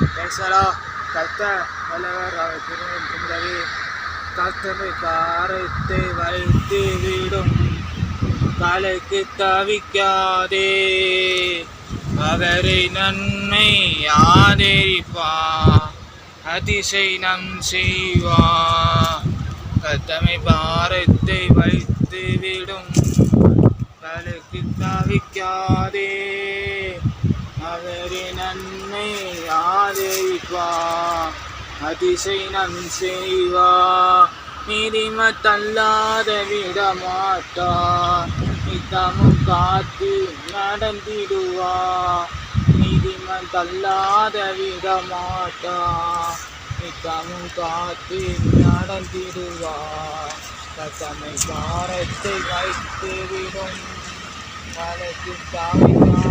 பேசலோ கத்த வல்லவர் அவர் திரும்பவே கத்தமை பாரத்தை வைத்து விடும். கலைக்கு தவிக்காதே. அவரை நன்மை ஆதரிப்பா. அதிசை நம் செய்வா. கத்தமை பாரத்தை வைத்து விடும். கலைக்கு தவிக்காதே. நன்மை ஆதரிப்பா அதிசை நம் செய்வா நீதிமத்தல்லாத விட மாட்டார் நித்தமும் காத்து நடந்திடுவா நீதிமத்தல்லாத விட மாட்டார் நித்தமும் காத்து நடந்திடுவா கத்தமை பாரத்தை வைத்து விடும். காலத்தில் தாவிக்கா